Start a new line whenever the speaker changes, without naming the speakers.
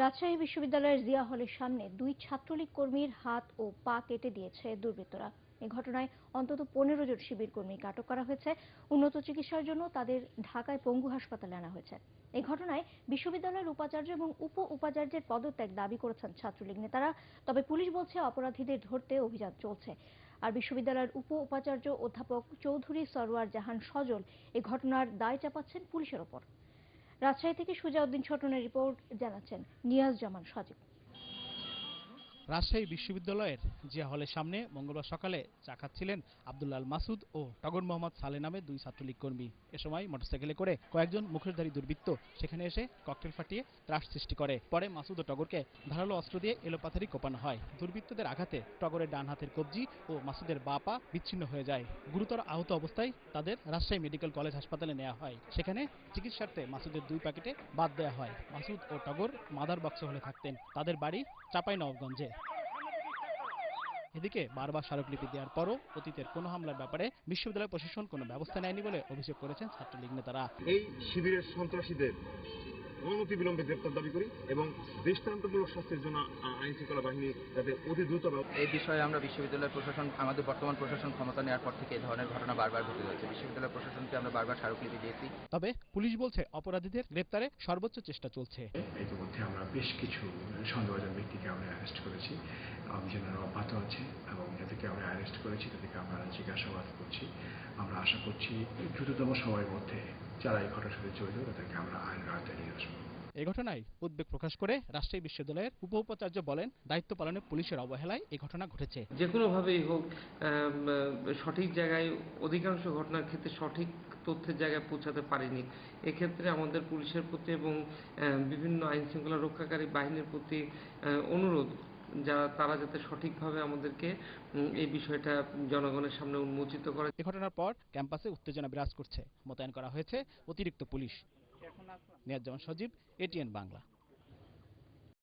রাজশাহী বিশ্ববিদ্যালয়ের জিয়া হলের সামনে দুই ছাত্রলীগ কর্মীর হাত ও পা কেটে দিয়েছে দুর্বৃত্তরা। এ ঘটনায় অন্তত পনেরো জন শিবির কর্মীকে আটক করা হয়েছে। উন্নত চিকিৎসার জন্য তাদের ঢাকায় পঙ্গু হাসপাতালে আনা হয়েছে। এই ঘটনায় বিশ্ববিদ্যালয়ের উপাচার্য এবং উপ উপাচার্যের পদত্যাগ দাবি করেছেন ছাত্রলীগ নেতারা। তবে পুলিশ বলছে, অপরাধীদের ধরতে অভিযান চলছে। আর বিশ্ববিদ্যালয়ের উপ উপাচার্য অধ্যাপক চৌধুরী সরওয়ার জাহান সজল এ ঘটনার দায় চাপাচ্ছেন পুলিশের ওপর। রাজশাহী থেকে সুজাউদ্দিন ছোটনের রিপোর্ট জানাচ্ছেন নিয়াজ জামান সজীব।
রাজশাহী বিশ্ববিদ্যালয়ের জিয়া হলের সামনে মঙ্গলবার সকালে চা খাচ্ছিলেন আব্দুল্লাহ আল মাসুদ ও টগর মোহাম্মদ সালে নামে দুই ছাত্রলীগ কর্মী। এ সময় মোটরসাইকেলে করে কয়েকজন মুখোশধারী দুর্বৃত্ত সেখানে এসে ককটেল ফাটিয়ে ত্রাস সৃষ্টি করে। পরে মাসুদ ও টগরকে ধারালো অস্ত্র দিয়ে এলোপাথারি কোপানো হয়। দুর্বৃত্তদের আঘাতে টগরের ডান হাতের কবজি ও মাসুদের বা পা বিচ্ছিন্ন হয়ে যায়। গুরুতর আহত অবস্থায় তাদের রাজশাহী মেডিকেল কলেজ হাসপাতালে নেওয়া হয়। সেখানে চিকিৎসার্থে মাসুদের দুই প্যাকেটে বাদ দেওয়া হয়। মাসুদ ও টগর মাদার বক্স হলে থাকতেন। তাদের বাড়ি চাপাই নবগঞ্জে এদিকে বারবার স্মারকলিপি দেওয়ার পরও অতীতের কোনো হামলার ব্যাপারে বিশ্ববিদ্যালয় প্রশাসন কোনো ব্যবস্থা নেয়নি বলে অভিযোগ করেছেন ছাত্রলীগ নেতারা।
এই শিবিরের সন্ত্রাসীদের অনতি বিলম্বে গ্রেপ্তার দাবি করি এবং দৃষ্টান্তমূলক শাস্তির জন্য আইন শৃঙ্খলা বাহিনী যাতে অতি দ্রুত
এই বিষয়ে আমরা বিশ্ববিদ্যালয় প্রশাসন আমাদের বর্তমান প্রশাসন ক্ষমতা নেওয়ার পর থেকে এই ধরনের ঘটনা বারবার ঘটে যাচ্ছে বিশ্ববিদ্যালয় প্রশাসনকে আমরা বারবার স্মারকলিপি দিয়েছি।
তবে পুলিশ বলছে অপরাধীদের গ্রেপ্তারে সর্বোচ্চ চেষ্টা চলছে।
ইতিমধ্যে আমরা বেশ কিছু সন্দেহভাজন ব্যক্তিকে আমরা অ্যারেস্ট করেছি। অভিযানের অব্যাহত আছে এবং যাদেরকে আমরা অ্যারেস্ট করেছি তাদেরকে আমরা জিজ্ঞাসাবাদ করছি। আমরা আশা করছি দ্রুততম সময়ের মধ্যে যারা এই ঘটনার সাথে জড়িত তাদেরকে আমরা আইনের আওতায় নিয়ে আসব।
এই ঘটনায় উদ্বেগ প্রকাশ করে রাজশাহী বিশ্ববিদ্যালয়ের উপ উপাচার্য বলেন দায়িত্ব পালনে পুলিশের অবহেলায় এই ঘটনা ঘটেছে।
যে কোনোভাবেই হোক সঠিক জায়গায় অধিকাংশ ঘটনার ক্ষেত্রে সঠিক তথ্যের জায়গায় পৌঁছাতে পারিনি। এক্ষেত্রে আমাদের পুলিশের প্রতি এবং বিভিন্ন আইন শৃঙ্খলা রক্ষাকারী বাহিনীর প্রতি অনুরোধ যা তারা যাতে সঠিকভাবে আমাদেরকে এই বিষয়টা জনগণের সামনে উন্মোচিত করে।
এ ঘটনার পর ক্যাম্পাসে উত্তেজনা বিরাজ করছে। মোতায়েন করা হয়েছে অতিরিক্ত পুলিশ। নিয়াজ সজীব এটিএন বাংলা।